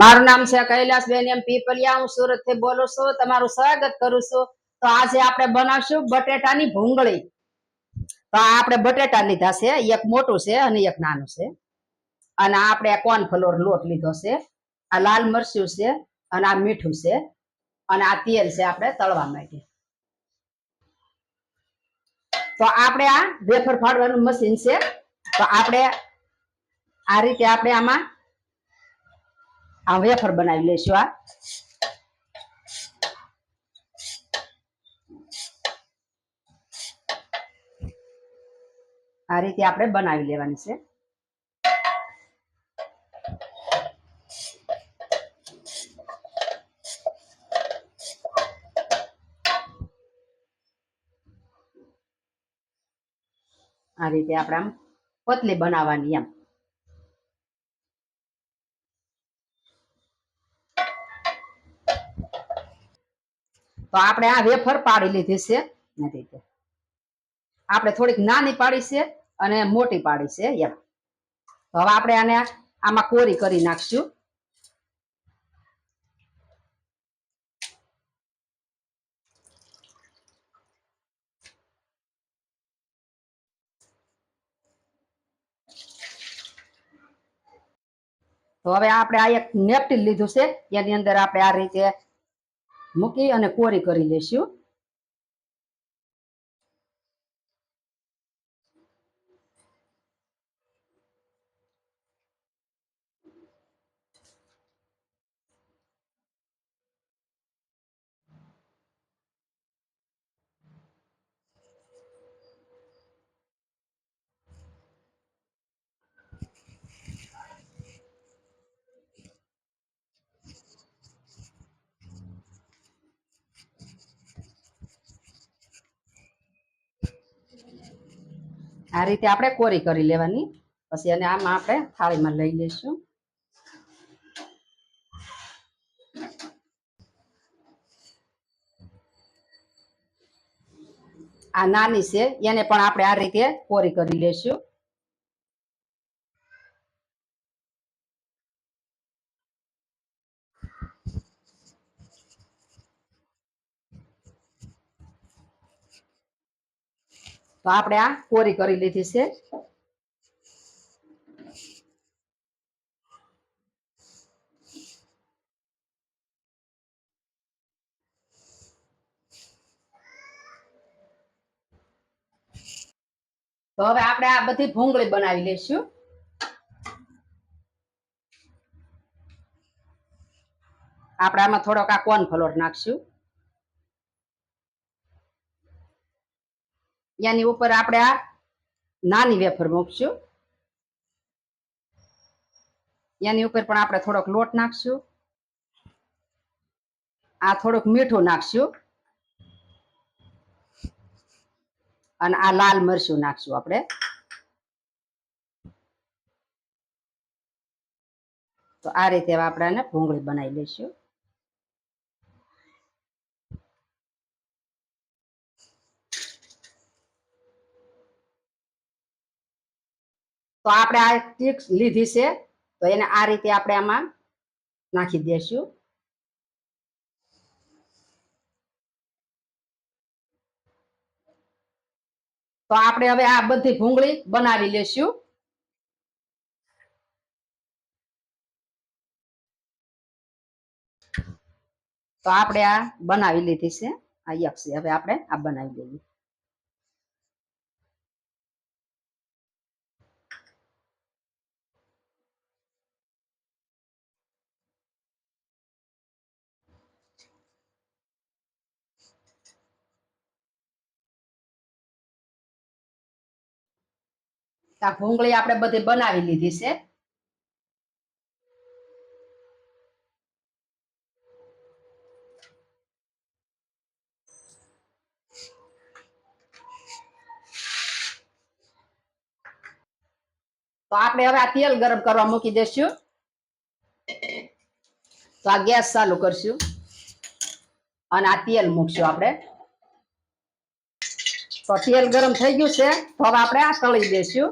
મારું નામ છે કૈલાસબેન એમ પીપલિયા. હું સુરતથી બોલું છું. તમારું સ્વાગત કરું છું. તો આજે આપણે બનાવશું બટેટાની ભૂંગળી. તો આપણે બટેટા લીધા છે. એક મોટું છે અને એક નાનું છે. અને આપણે કોર્નફ્લોર લોટ લીધો છે. આ લાલ મરચું છે અને આ મીઠું છે. અને આ તેલ છે આપણે તળવા માટે. તો આપણે આ વેફર ફાડવાનું મશીન છે. તો આપણે આ રીતે આપણે આમાં આ વેફર બનાવી લઈશું આ આ રીતે આપણે બનાવી લેવાની છે. આ રીતે આપણે આમ પતલી બનાવવાની એમ. તો આપણે આ વેફર પાડી લીધી છે. રીતે આપણે થોડીક નાની પાડી છે અને મોટી પાડી છે એમ. તો હવે આપણે આને આમાં કોરી કરી નાખશું. તો હવે આપણે આ એક નેપટિન લીધું છે. એની અંદર આપણે આ રીતે મૂકી અને કોરી કરી લેશું આ રીતે આપણે કોરી કરી લેવાની. પછી અને આમાં આપણે થાળીમાં લઈ લઈશું. આ નાની છે, એને પણ આપણે આ રીતે કોરી કરી લેશું તો આપણે આ કોરી કરી લીધી છે. તો હવે આપણે આ બધી ભૂંગળી બનાવી લઈશું. આપણે આમાં થોડોક આ કોર્નફ્લોર નાખશું. એની ઉપર આપણે આ નાની વેફર મૂકશું. એની ઉપર પણ આપણે થોડોક લોટ નાખશું. આ થોડુંક મીઠું નાખશું. અને આ લાલ મરચું નાખશું આપણે. તો આ રીતે આપણે આને ભૂંગળી બનાવી લઈશું. તો આપણે આ ટીક લીધી છે, તો એને આ રીતે આપણે આમાં નાખી દેશું. તો આપણે હવે આ બધી ભૂંગળી બનાવી લેશું. તો આપણે આ બનાવી લીધી છે, આ એક હવે આપણે આ બનાવી લઈએ આ ભૂંગળી આપણે બધી બનાવી લીધી છે. તો આપણે હવે આ તેલ ગરમ કરવા મૂકી દેશું તો આ ગેસ ચાલુ કરશું. અને આ તેલ મૂકશું આપણે. તો તેલ ગરમ થઈ ગયું છે. તો હવે આપણે આ તળી દેશું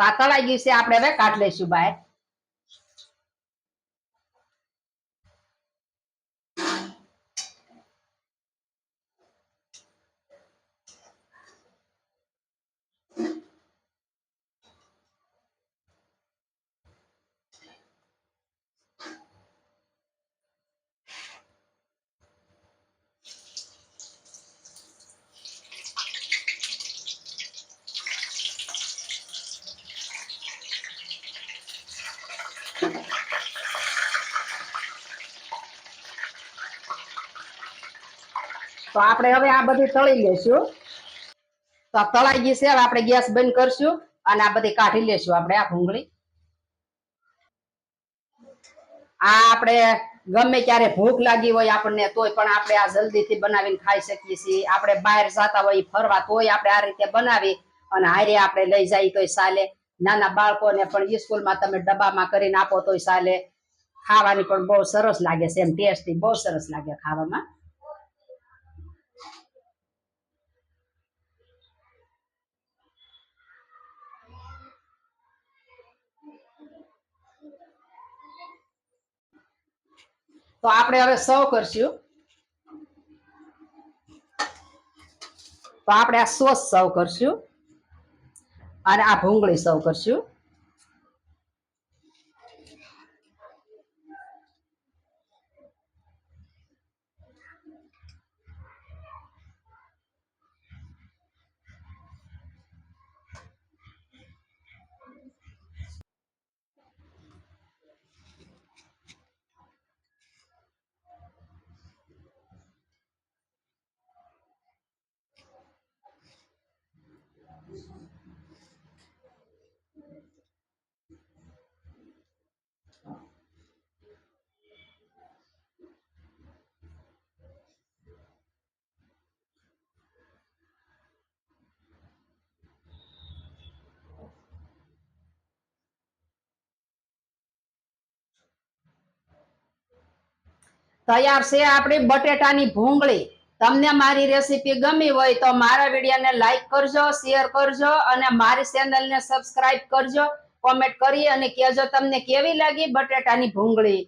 તો આ ગયું છે આપણે હવે કાઢ લઈશું બહાર તો આપણે હવે આ બધી તળી લેશું. તો આ તળાઈ ગઈ છે, હવે આપણે ગેસ બંધ કરશું અને આ બધી કાઢી લેશું આપણે આ ભૂંગળી. આ આપણે ગમે ત્યારે ભૂખ લાગી હોય આપણને, તોય પણ આપણે આ જલ્દીથી બનાવીને ખાઈ શકીએ છીએ. આપણે બહાર જતા હોય, ફરવા, તોય આપણે આ રીતે બનાવી અને હારે આપણે લઈ જઈએ તોય ચાલે. નાના બાળકોને પણ સ્કૂલમાં તમે ડબ્બામાં કરીને આપો તોય ચાલે. ખાવાની પણ બહુ સરસ લાગે છે, એમ ટેસ્ટી, બહુ સરસ લાગે ખાવામાં. તો આપણે હવે સૌ કરશું. તો આપણે આ સોસ સર્વ કરશું. અને આ ભૂંગળી સર્વ કરશું. તૈયાર છે આપણી બટેટાની ભૂંગળી. તમને મારી રેસીપી ગમી હોય તો મારા વિડીયોને લાઈક કરજો શેર કરજો અને મારી ચેનલને સબસ્ક્રાઇબ કરજો. કોમેન્ટ કરી અને કહેજો તમને કેવી લાગી બટેટાની ભૂંગળી.